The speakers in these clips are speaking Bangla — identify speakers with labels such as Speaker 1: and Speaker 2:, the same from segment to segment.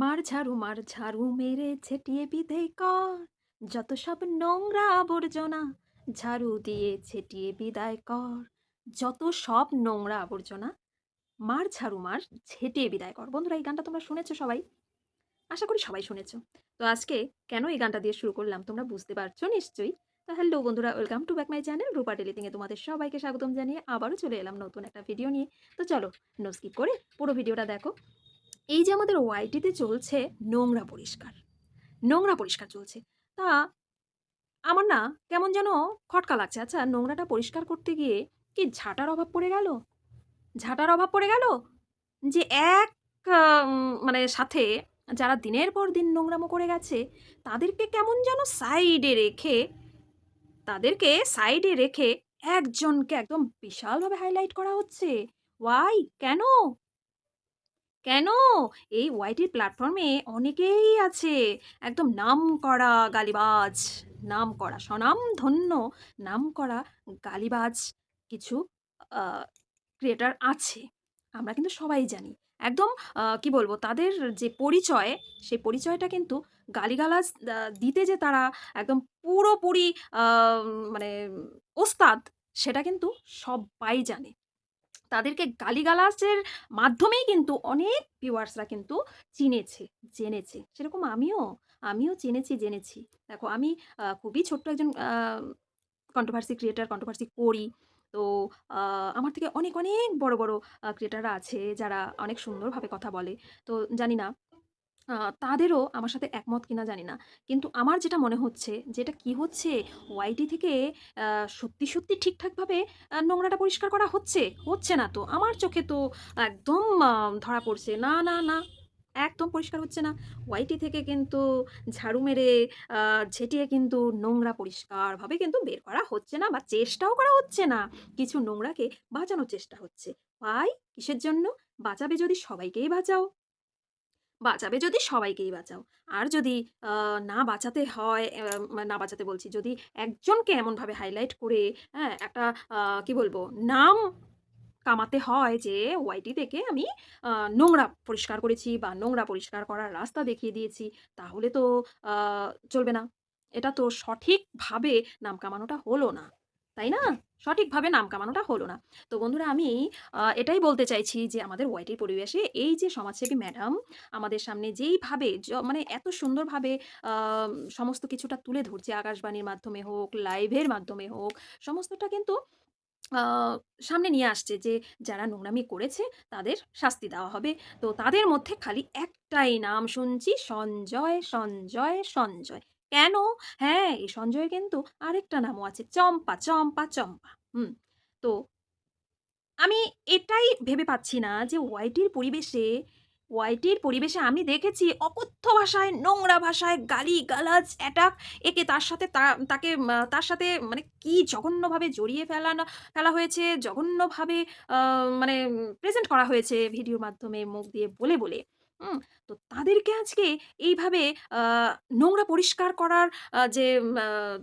Speaker 1: মার ঝাড়ু মার ঝাড়ু মেরে ছেটিয়ে বিদেয় কর। যত সব নোংরা আবর্জনা, ঝাড়ু দিয়ে ছেটিয়ে বিদায় কর। যত সব নোংরা আবর্জনা, মার ঝাড়ু, মার ছেটিয়ে বিদায় কর। বন্ধুরা, এই গানটা তোমরা শুনেছো সবাই? আশা করি সবাই শুনেছো। তো আজকে কেন এই গানটা দিয়ে শুরু করলাম তোমরা বুঝতে পারছ নিশ্চয়ই? তো হ্যালো বন্ধুরা, welcome to back my channel Rupa টেলিথিংয়ে তোমাদের সবাইকে স্বাগতম জানিয়ে আবারও চলে এলাম নতুন একটা ভিডিও নিয়ে। তো চলো, নো স্কিপ করে পুরো ভিডিওটা দেখো। এই যে আমাদের ওয়াইটিতে চলছে নোংরা পরিষ্কার নোংরা পরিষ্কার চলছে। তা আমার না কেমন যেন খটকা লাগছে। আচ্ছা নোংরাটা পরিষ্কার করতে গিয়ে কি ঝাঁটার অভাব পড়ে গেল? ঝাঁটার অভাব পড়ে গেল? যে এক মানে সাথে যারা দিনের পর দিন নোংরামো করে গেছে, তাদেরকে কেমন যেন সাইডে রেখে, তাদেরকে সাইডে রেখে একজনকে একদম বিশালভাবে হাইলাইট করা হচ্ছে। ওয়াই কেন? কেন? এই ওয়াইটির প্ল্যাটফর্মে অনেকেই আছে। একদম নাম করা গালিবাজ, নাম করা স্বনাম ধন্য নাম করা গালিবাজ কিছু ক্রিয়েটার আছে। আমরা কিন্তু সবাই জানি। একদম কি বলব, তাদের যে পরিচয়, সেই পরিচয়টা কিন্তু গালিগালাজ দিতে যে তারা একদম পুরোপুরি মানে ওস্তাদ, সেটা কিন্তু সবাই জানে। তাদেরকে গালিগালাজের মাধ্যমেই কিন্তু অনেক ভিউয়ার্সরা কিন্তু চিনেছে, জেনেছে। সেরকম আমিও আমিও চিনেছি জেনেছি। দেখো আমি খুবই ছোট্ট একজন কন্ট্রোভার্সি ক্রিয়েটার কন্ট্রোভার্সি করি। তো আমার থেকে অনেক অনেক বড় বড় ক্রিয়েটাররা আছে যারা অনেক সুন্দরভাবে কথা বলে। তো জানি না তাদেরও আমার সাথে একমত কিনা জানি না। কিন্তু আমার যেটা মনে হচ্ছে, যেটা কি হচ্ছে ওয়াইটি থেকে সত্যি সত্যি ঠিকঠাকভাবে নোংরাটা পরিষ্কার করা হচ্ছে? হচ্ছে না তো। আমার চোখে তো একদম ধরা পড়ছে। না না না, একদম পরিষ্কার হচ্ছে না। ওয়াইটি থেকে কিন্তু ঝাড়ু মেরে ঝেঁটিয়ে কিন্তু নোংরা পরিষ্কারভাবে কিন্তু বের করা হচ্ছে না বা চেষ্টাও করা হচ্ছে না। কিছু নোংরাকে বাঁচানোর চেষ্টা হচ্ছে। ভাই কিসের জন্য? বাঁচাবে যদি সবাইকেই বাঁচাও। বাঁচাবে যদি সবাইকেই বাঁচাও। আর যদি না বাঁচাতে হয় না বাঁচাতে বলছি, যদি একজনকে এমনভাবে হাইলাইট করে হ্যাঁ একটা কি বলব, নাম কামাতে হয় যে ওয়াইটি থেকে আমি নোংরা পরিষ্কার করেছি বা নোংরা পরিষ্কার করার রাস্তা দেখিয়ে দিয়েছি, তাহলে তো চলবে না। এটা তো সঠিকভাবে নাম কামানোটা হলো না। তাই না? সঠিকভাবে নাম কামানোটা হলো না। তো বন্ধুরা, আমি এটাই বলতে চাইছি যে আমাদের ওয়াইটির পরিবেশে এই যে সমাজসেবী ম্যাডাম আমাদের সামনে যেইভাবে মানে এত সুন্দরভাবে সমস্ত কিছুটা তুলে ধরছে, আকাশবাণীর মাধ্যমে হোক, লাইভের মাধ্যমে হোক, সমস্তটা কিন্তু সামনে নিয়ে আসছে যে যারা নোংরামি করেছে তাদের শাস্তি দেওয়া হবে। তো তাদের মধ্যে খালি একটাই নাম শুনছি, সঞ্জয় সঞ্জয় সঞ্জয়। কেন? হ্যাঁ এই সঞ্জয় কিন্তু আরেকটা নামও আছে, চম্পা চম্পা চম্পা। হুম, তো আমি এটাই ভেবে পাচ্ছি না যে ওয়াইটির পরিবেশে ওয়াইটির পরিবেশে আমি দেখেছি অকথ্য ভাষায়, নোংরা ভাষায় গালি গালাজ অ্যাটাক, একে তার সাথে তাকে তার সাথে মানে কি জঘন্যভাবে জড়িয়ে ফেলানো, ফেলা হয়েছে, জঘন্যভাবে মানে প্রেজেন্ট করা হয়েছে ভিডিওর মাধ্যমে মুখ দিয়ে বলে বলে। হুম, তো তাদেরকে আজকে এইভাবে নোংরা পরিষ্কার করার যে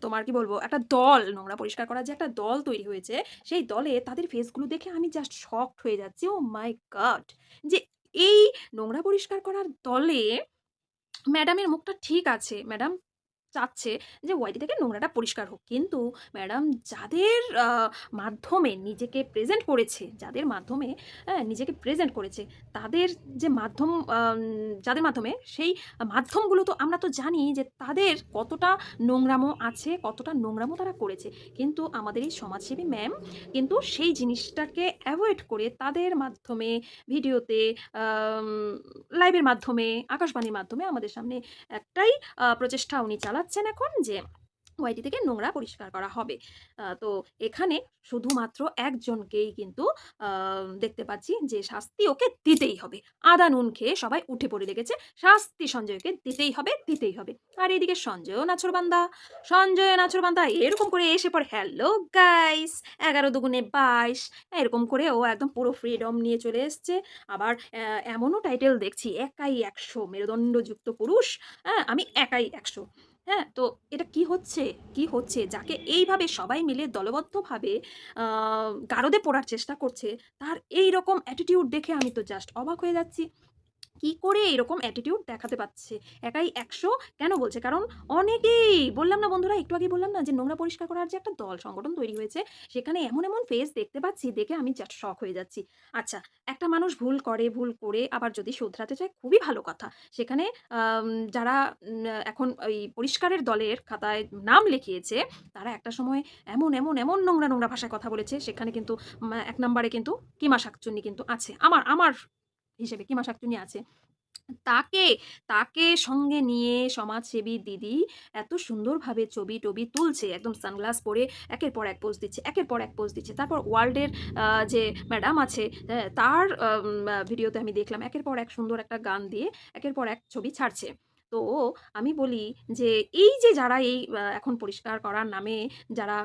Speaker 1: তোমার কি বলব, একটা দল নোংরা পরিষ্কার করার যে একটা দল তৈরি হয়েছে, সেই দলে তাদের ফেসগুলো দেখে আমি জাস্ট শকড হয়ে যাচ্ছি ও মাই গড যে এই নোংরা পরিষ্কার করার দলে ম্যাডামের মুখটা ঠিক আছে ম্যাডাম চাচ্ছে যে ওয়াইটি থেকে নোংরাটা পরিষ্কার হোক। কিন্তু ম্যাডাম যাদের মাধ্যমে নিজেকে প্রেজেন্ট করেছে যাদের মাধ্যমে হ্যাঁ, নিজেকে প্রেজেন্ট করেছে তাদের যে মাধ্যম যাদের মাধ্যমে সেই মাধ্যমগুলো তো আমরা তো জানি যে তাদের কতটা নোংরামো আছে কতটা নোংরামো তারা করেছে। কিন্তু আমাদের এই সমাজসেবী ম্যাম কিন্তু সেই জিনিসটাকে অ্যাভয়েড করে তাদের মাধ্যমে ভিডিওতে লাইভের মাধ্যমে আকাশবাণীর মাধ্যমে আমাদের সামনে একটাই প্রচেষ্টা উনি চালাচ্ছেন এখন যে ওয়াইটি থেকে নোংরা পরিষ্কার করা হবে। তো এখানে শুধুমাত্র একজনকেই কিন্তু দেখতে পাচ্ছি যে শাস্তি ওকে দিতেই হবে। আদা, নুন খেয়ে সবাই উঠে পড়ে লেগেছে। শাস্তি সঞ্জয়কে দিতেই হবে দিতেই হবে। আর এদিকে সঞ্জয়ও নাচরবান্দা সঞ্জয় নাচরবান্দা এরকম করে এসে পড়ে হ্যালো গাইস এগারো দুগুণে বাইশ। এরকম করে ও একদম পুরো ফ্রিডম নিয়ে চলে এসছে। আবার এমনও টাইটেল দেখছি, একাই একশো মেরুদণ্ডযুক্ত পুরুষ। হ্যাঁ আমি একাই একশো। হ্যাঁ তো এটা কি হচ্ছে? কি হচ্ছে? যাকে এইভাবে সবাই মিলে দলবদ্ধভাবে গারদে পড়ার চেষ্টা করছে, তার এই রকম অ্যাটিটিউড দেখে আমি তো জাস্ট অবাক হয়ে যাচ্ছি। কি করে এরকম অ্যাটিটিউড দেখাতে পাচ্ছে একাই একশো কেন বলছে? কারণ অনেকেই, বললাম না বন্ধুরা, একটু আগে বললাম না যে নোংরা পরিষ্কার করার যে একটা দল সংগঠন তৈরি হয়েছে, সেখানে এমন এমন ফেস দেখতে পাচ্ছি, দেখে আমি জাস্ট শখ হয়ে যাচ্ছি। আচ্ছা একটা মানুষ ভুল করে ভুল করে আবার যদি শোধরাতে চায়, খুবই ভালো কথা। সেখানে যারা এখন ওই পরিষ্কারের দলের খাতায় নাম লিখিয়েছে, তারা একটা সময় এমন এমন এমন নোংরা নোংরা ভাষায় কথা বলেছে, সেখানে কিন্তু এক নম্বরে কিন্তু কিমা শাকচুন্নি কিন্তু আছে। আমার আমার হিসেবে কিমা শাকচুনি আছে। তাকে তাকে সঙ্গে নিয়ে সমাজসেবী দিদি এত সুন্দরভাবে ছবি টবি তুলছে, একদম সানগ্লাস পরে একের পর এক পোজ দিচ্ছে, একের পর এক পোজ দিচ্ছে। তারপর ওয়ার্ল্ডের যে ম্যাডাম আছে তার ভিডিওতে আমি দেখলাম একের পর এক সুন্দর একটা গান দিয়ে একের পর এক ছবি ছাড়ছে। তো আমি বলি যে, এই যে যারা এই এখন পরিষ্কার করার নামে যারা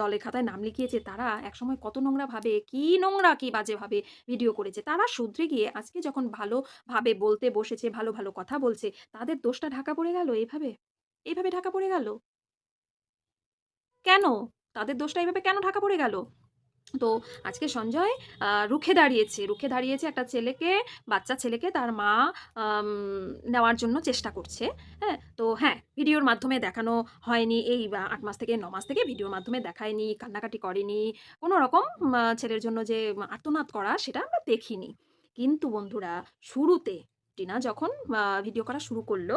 Speaker 1: দলে খাতায় নাম লিখিয়েছে, তারা একসময় কত নোংরা ভাবে, কি নোংরা, কি বাজে ভাবে ভিডিও করেছে, তারা শুধরে গিয়ে আজকে যখন ভালোভাবে বলতে বসেছে, ভালো ভালো কথা বলছে, তাদের দোষটা ঢাকা পড়ে গেল এইভাবে এইভাবে ঢাকা পড়ে গেল? কেন? তাদের দোষটা এইভাবে কেন ঢাকা পড়ে গেল? তো আজকে সঞ্জয় রুখে দাঁড়িয়েছে রুখে দাঁড়িয়েছে একটা ছেলেকে, বাচ্চা ছেলেকে তার মা নেওয়ার জন্য চেষ্টা করছে হ্যাঁ? তো হ্যাঁ ভিডিওর মাধ্যমে দেখানো হয়নি, এই আট মাস থেকে, ন মাস থেকে ভিডিওর মাধ্যমে দেখায়নি, কান্নাকাটি করেনি, কোনো রকম ছেলের জন্য যে আর্তনাদ করা, সেটা আমরা দেখিনি। কিন্তু বন্ধুরা, শুরুতে টিনা যখন ভিডিও করা শুরু করল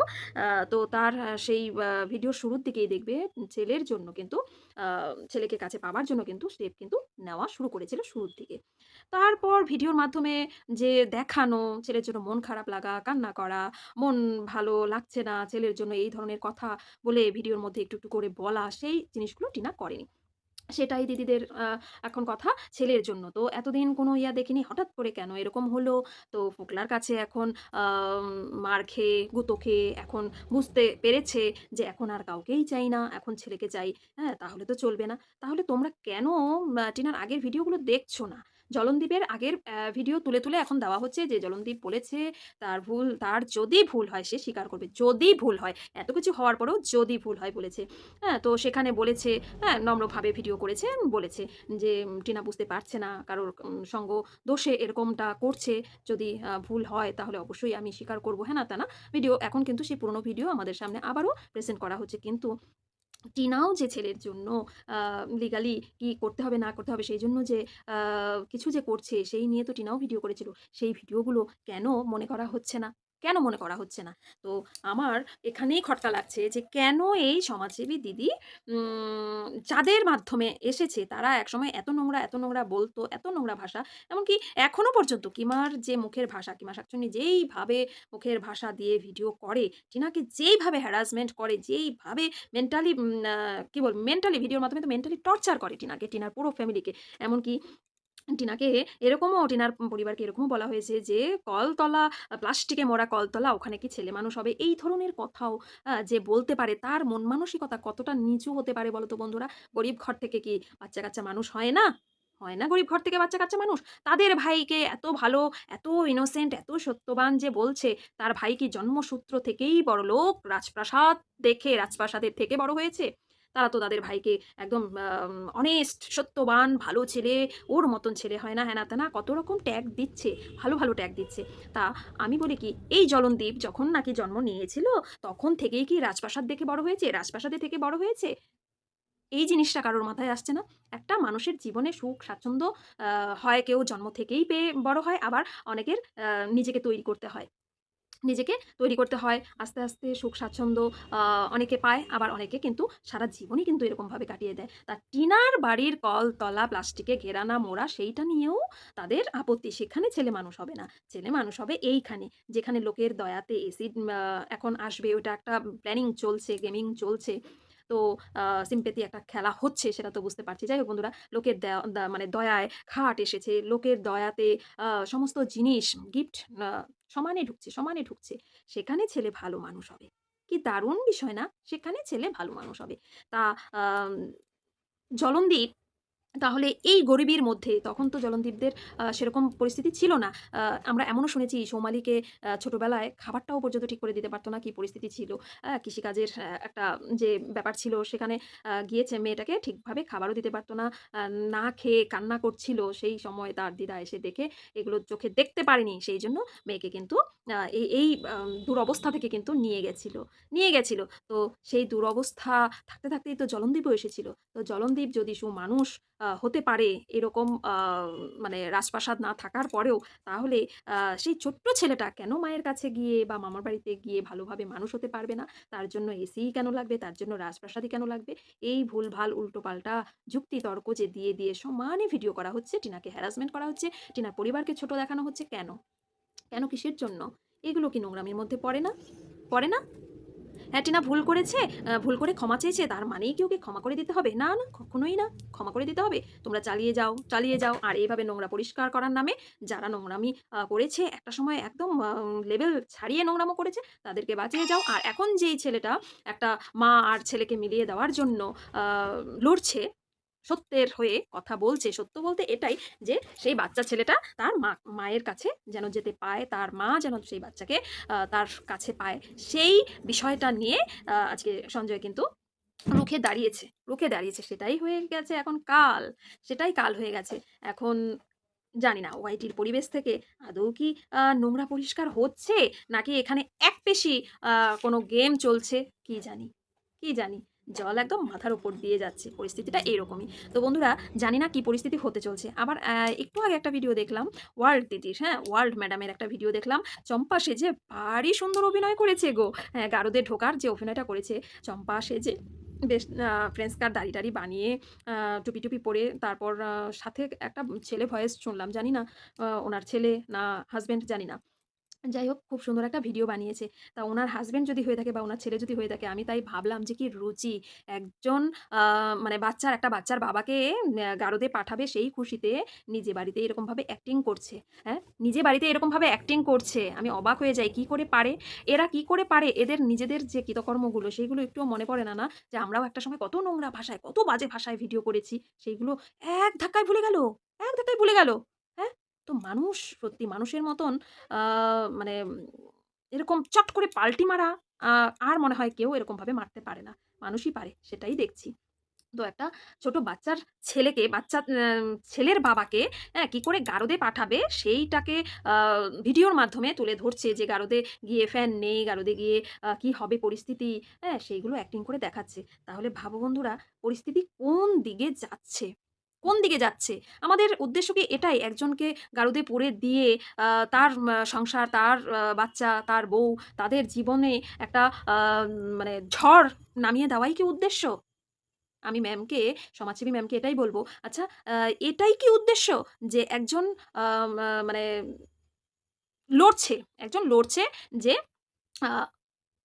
Speaker 1: তো তার সেই ভিডিওর শুরুর দিকেই দেখবে ছেলের জন্য কিন্তু ছেলেকে কাছে পাওয়ার জন্য কিন্তু স্টেপ কিন্তু নেওয়া শুরু করেছিল শুরুর দিকে। তারপর ভিডিওর মাধ্যমে যে দেখানো, ছেলের জন্য মন খারাপ লাগা, কান্না করা, মন ভালো লাগছে না, ছেলের জন্য এই ধরনের কথা বলে ভিডিওর মধ্যে একটু একটু করে বলা, সেই জিনিসগুলো টিনা করেনি। সেটাই দিদিদের এখন কথা ছেলের জন্য। তো এতদিন কোনো ইয়া দেখিনি, হঠাৎ করে কেন? এরকম হলো। তো ফোকলার কাছে এখন মার খেয়ে, গুঁতো খেয়ে এখন বুঝতে পেরেছে যে এখন আর কাউকেই চাই না, এখন ছেলেকে চাই হ্যাঁ তাহলে তো চলবে না। তাহলে তোমরা কেন টিনার আগের ভিডিওগুলো দেখছ না? জলনদীপের আগের ভিডিও তুলে তুলে এখন দেওয়া হচ্ছে যে, জলনদীপ বলেছে তার ভুল, তার যদি ভুল হয়, সে স্বীকার করবে। যদি ভুল হয়, এত কিছু হওয়ার পরেও যদি ভুল হয় বলেছে। হ্যাঁ তো সেখানে বলেছে হ্যাঁ নম্রভাবে ভিডিও করেছে, বলেছে যে, টিনা বুঝতে পারছে না, কারোর সঙ্গ দোষে এরকমটা করছে। যদি ভুল হয়, তাহলে অবশ্যই আমি স্বীকার করব। হ্যাঁ না, তা না। ভিডিও এখন কিন্তু সেই পুরনো ভিডিও আমাদের সামনে আবারও প্রেজেন্ট করা হচ্ছে। কিন্তু টিনাও যে ছেলের জন্য লিগালি কি করতে হবে না করতে হবে, সেই জন্য যে কিছু যে করছে, সেই নিয়ে তো টিনাও ভিডিও করেছিল। সেই ভিডিওগুলো কেন মনে করা হচ্ছে না? কেন মনে করা হচ্ছে না? তো আমার এখানেই খটকা লাগছে যে, কেন এই সমাজসেবী দিদি যাদের মাধ্যমে এসেছে? তারা একসময় এত নোংরা এত নোংরা বলতো, এত নোংরা ভাষা, এমনকি এখনও পর্যন্ত কিমার যে মুখের ভাষা, কিমা শাকচুন্নি যেইভাবে মুখের ভাষা দিয়ে ভিডিও করে, টিনাকে যেইভাবে হ্যারাসমেন্ট করে যেইভাবে মেন্টালি কি বল মেন্টালি ভিডিওর মাধ্যমে তো মেন্টালি টর্চার করে টিনাকে, টিনার পুরো ফ্যামিলিকে এমনকি টিনাকে এরকমও টিনার পরিবারকে এরকমও বলা হয়েছে যে, কলতলা প্লাস্টিকে মোড়া কলতলা, ওখানে কি ছেলে মানুষ হবে? এই ধরনের কথাও যে বলতে পারে তার মন মানসিকতা কতটা নিচু হতে পারে বলো তো বন্ধুরা? গরিব ঘর থেকে কি বাচ্চা কাচ্চা মানুষ হয় না? হয় না গরিব ঘর থেকে বাচ্চা কাচ্চা মানুষ? তাদের ভাইকে এত ভালো, এত ইনোসেন্ট এত সত্যবান যে বলছে, তার ভাই কি জন্মসূত্র থেকেই বড় লোক রাজপ্রাসাদ দেখে, রাজপ্রাসাদের থেকে বড় হয়েছে? তারা তো তাদের ভাইকে একদম অনেস্ট সত্যবান, ভালো ছেলে, ওর মতন ছেলে হয় না হ্যাঁ না কত রকম ট্যাগ দিচ্ছে, ভালো ভালো ট্যাগ দিচ্ছে। তা আমি বলি কি, এই জলনদীপ যখন নাকি জন্ম নিয়েছিল, তখন থেকেই কি রাজপ্রাসাদ দেখে বড় হয়েছে, রাজপ্রাসাদে থেকে বড় হয়েছে? এই জিনিসটা কারোর মাথায় আসছে না। একটা মানুষের জীবনে সুখ, স্বাচ্ছন্দ্য হয় কেউ জন্ম থেকেই পেয়ে বড় হয়, আবার অনেকের নিজেকে তৈরি করতে হয়। নিজেকে তৈরি করতে হয়। আস্তে আস্তে সুখ, স্বাচ্ছন্দ্য অনেকে পায়, আবার অনেকে কিন্তু সারা জীবনই কিন্তু এরকমভাবে কাটিয়ে দেয়। তা টিনার বাড়ির কলতলা প্লাস্টিকে ঘেরানা মোড়া সেইটা নিয়েও তাদের আপত্তি। সেখানে ছেলে মানুষ হবে না। ছেলে মানুষ হবে এইখানে, যেখানে লোকের দয়াতে এসিড এখন আসবে। ওটা একটা প্ল্যানিং চলছে গেমিং চলছে। তো সিম্পেতি একটা খেলা হচ্ছে সেটা তো বুঝতে পারছি। যাই হোক বন্ধুরা, লোকের মানে দয়ায় খাট এসেছে। লোকের দয়াতে সমস্ত জিনিস গিফট সমানে ঢুকছে সমানে ঢুকছে। সেখানে ছেলে ভালো মানুষ হবে। কি দারুণ বিষয় না? সেখানে ছেলে ভালো মানুষ হবে। তা জলনদীপ তাহলে এই গরিবীর মধ্যে তখন তো জলনদীপদের সেরকম পরিস্থিতি ছিল না। আমরা এমনও শুনেছি সৌমালিকে ছোটবেলায় খাবারটাও পর্যন্ত ঠিক করে দিতে পারতো না, কি পরিস্থিতি ছিল। কৃষিকাজের একটা যে ব্যাপার ছিল সেখানে গিয়েছে মেয়েটাকে ঠিকভাবে খাবারও দিতে পারতো না। না খেয়ে কান্না করছিল। সেই সময় তার দিদা এসে দেখে এগুলো চোখে দেখতে পারেনি। সেই জন্য মেয়েকে কিন্তু এই দুরবস্থা থেকে কিন্তু নিয়ে গেছিল। নিয়ে গেছিল। তো সেই দুরবস্থা থাকতে, থাকতেই তো জলনদীপও এসেছিল। তো জলনদীপ যদি সুমানুষ আ হতে পারে এরকম মানে রাজপ্রাসাদ না থাকার পরেও তাহলে সেই ছোট্ট ছেলেটা কেন মায়ের কাছে গিয়ে বা মামার বাড়িতে গিয়ে ভালোভাবে মানুষ হতে পারবে না? তার জন্য এসিই কেন লাগবে? তার জন্য রাজপ্রাসাদই কেন লাগবে? এই ভুলভাল উল্টোপাল্টা যুক্তি তর্ক যে দিয়ে, দিয়ে সমানে ভিডিও করা হচ্ছে, টিনাকে হ্যারাসমেন্ট করা হচ্ছে, টিনার পরিবারকে ছোট দেখানো হচ্ছে কেন? কেন কিসের জন্য? এগুলো কি নোংরামির মধ্যে পড়ে না? পড়ে না? হ্যাঁ, টিনা ভুল করেছে, ভুল করে ক্ষমা চেয়েছে, তার মানেই কি ওকে ক্ষমা করে দিতে হবে? না, না, কখনোই না। ক্ষমা করে দিতে হবে? তোমরা চালিয়ে যাও, চালিয়ে যাও। আর এইভাবে নোংরা পরিষ্কার করার নামে যারা নোংরামি করেছে, একটা সময় একদম লেভেল ছাড়িয়ে নোংরামো করেছে, তাদেরকে বাঁচিয়ে যাও। আর এখন যেই ছেলেটা একটা মা আর ছেলেকে মিলিয়ে দেওয়ার জন্য লড়ছে, সত্যের হয়ে কথা বলছে। সত্য বলতে এটাই যে সেই বাচ্চা ছেলেটা তার মা মায়ের কাছে যেন যেতে পায়, তার মা যেন সেই বাচ্চাকে তার কাছে পায়। সেই বিষয়টা নিয়ে আজকে সঞ্জয় কিন্তু রুখে দাঁড়িয়েছে, রুখে দাঁড়িয়েছে। সেটাই হয়ে গেছে এখন কাল। সেটাই কাল হয়ে গেছে। এখন জানি না ওয়াইটির পরিবেশ থেকে আদৌ কি নোংরা পরিষ্কার হচ্ছে? নাকি এখানে একপেশি আ কোনো গেম চলছে? কি জানি, কি জানি। জল একদম মাথার উপর দিয়ে যাচ্ছে। পরিস্থিতিটা এরকমই। তো বন্ধুরা জানি না কি পরিস্থিতি হতে চলছে। আবার একটু আগে একটা ভিডিও দেখলাম ওয়ার্ল্ড দিদির, হ্যাঁ? ওয়ার্ল্ড ম্যাডামের একটা ভিডিও দেখলাম। চম্পা সেজে ভারী সুন্দর অভিনয় করেছে গো। হ্যাঁ, গারদে ঢোকার যে অভিনয়টা করেছে চম্পা সেজে বেশ আ ফ্রেঞ্চ কাট দাড়ি-টাড়ি বানিয়ে টুপি-টুপি পরে তারপর সাথে একটা ছেলে ভয়েস শুনলাম। জানি না ওনার ছেলে না হাসব্যান্ড জানি না। যাই হোক খুব সুন্দর একটা ভিডিও বানিয়েছে। তা ওনার হাসব্যান্ড যদি হয়ে থাকে বা ওনার ছেলে যদি হয়ে থাকে আমি তাই ভাবলাম যে কি রুচি। একজন মানে বাচ্চার একটা বাচ্চার বাবাকে গারদে পাঠাবে সেই খুশিতে নিজে বাড়িতে এরকমভাবে অ্যাক্টিং করছে। হ্যাঁ? নিজে বাড়িতে এরকমভাবে অ্যাক্টিং করছে। আমি অবাক হয়ে যাই। কি করে পারে? এরা কি করে পারে? এদের নিজেদের যে কৃতকর্মগুলো সেইগুলো একটুও মনে পড়ে না, না? যে আমরাও একটা সময় কত নোংরা ভাষায়, কত বাজে ভাষায় ভিডিও করেছি। সেইগুলো এক ধাক্কায় ভুলে গেল। এক ধাক্কায় ভুলে গেল। তো মানুষ সত্যি মানুষের মতন মানে এরকম চট করে পাল্টি মারা আর মনে হয় কেউ এরকমভাবে মারতে পারে না। মানুষই পারে। সেটাই দেখছি। তো একটা ছোট বাচ্চার ছেলেকে বাচ্চা ছেলের বাবাকে হ্যাঁ, কী করে গারদে পাঠাবে সেইটাকে ভিডিওর মাধ্যমে তুলে ধরছে যে গারদে গিয়ে ফ্যান নেই, গারদে গিয়ে কি হবে পরিস্থিতি, হ্যাঁ? সেইগুলো অ্যাক্টিং করে দেখাচ্ছে। তাহলে ভাবো বন্ধুরা পরিস্থিতি কোন দিকে যাচ্ছে? কোন দিকে যাচ্ছে? আমাদের উদ্দেশ্য কি এটাই একজনকে গারদে পুরে দিয়ে তার সংসার, তার বাচ্চা, তার বউ, তাদের জীবনে একটা মানে ঝড় নামিয়ে দেওয়াই কি উদ্দেশ্য? আমি ম্যামকে, সমাজসেবী ম্যামকে এটাই বলব আচ্ছা এটাই কি উদ্দেশ্য? যে একজন মানে লড়ছে, একজন লড়ছে যে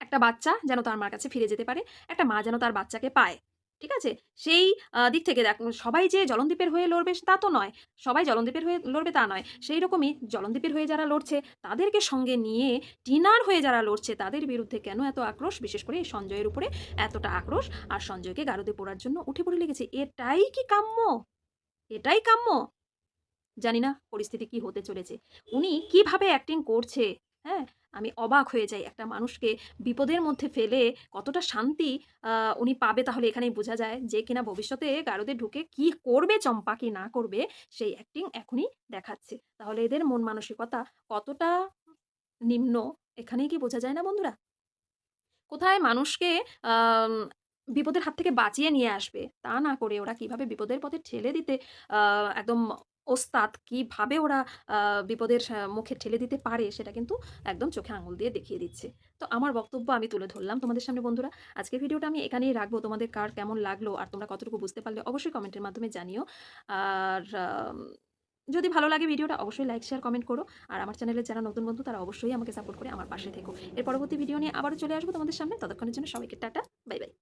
Speaker 1: একটা বাচ্চা যেন তার মার কাছে ফিরে যেতে পারে। একটা মা যেন তার বাচ্চাকে পায়। ঠিক আছে? সেই দিক থেকে দেখ সবাই যে জলনদীপের হয়ে লড়বে তা তো নয়। সবাই জলনদীপের হয়ে লড়বে তা নয়। সেই রকমই জলনদীপের হয়ে যারা লড়ছে তাদেরকে সঙ্গে নিয়ে টিনার হয়ে যারা লড়ছে তাদের বিরুদ্ধে কেন এত আক্রোশ? বিশেষ করে এই সঞ্জয়ের উপরে এতটা আক্রোশ আর সঞ্জয়কে গারদে পোড়ার জন্য উঠে পড়ে লেগেছে। এটাই কি কাম্য? এটাই কাম্য? জানি না পরিস্থিতি কি হতে চলেছে। উনি কীভাবে অ্যাক্টিং করছে, হ্যাঁ? আমি অবাক হয়ে যাই। একটা মানুষকে বিপদের মধ্যে ফেলে কতটা শান্তি উনি পাবে তাহলে এখানেই বোঝা যায় যে কিনা ভবিষ্যতে গারদে ঢুকে কি করবে চম্পা, কি না করবে সেই অ্যাক্টিং এখনই দেখাচ্ছে। তাহলে এদের মন মানসিকতা কতটা নিম্ন এখানেই কি বোঝা যায় না বন্ধুরা? কোথায় মানুষকে বিপদের হাত থেকে বাঁচিয়ে নিয়ে আসবে। তা না করে ওরা কীভাবে বিপদের পথে ঠেলে দিতে একদম ওস্তাদ, কীভাবে ওরা বিপদের মুখে ঠেলে দিতে পারে সেটা কিন্তু একদম চোখে আঙুল দিয়ে দেখিয়ে দিচ্ছে। তো আমার বক্তব্য আমি তুলে ধরলাম তোমাদের সামনে বন্ধুরা। আজকের ভিডিওটা আমি এখানেই রাখব। তোমাদের কার কেমন লাগল আর তোমরা কতটুকু বুঝতে পারলে অবশ্যই কমেন্টের মাধ্যমে জানিও। আর যদি ভালো লাগে ভিডিওটা অবশ্যই লাইক, শেয়ার, কমেন্ট করো। আর আমার চ্যানেলের যারা নতুন বন্ধু তারা অবশ্যই আমাকে সাপোর্ট করে আমার পাশে থেকো। এর পরবর্তী ভিডিও নিয়ে আবারও চলে আসব তোমাদের সামনে। ততক্ষণের জন্য সবাইকে টাটা। By, by.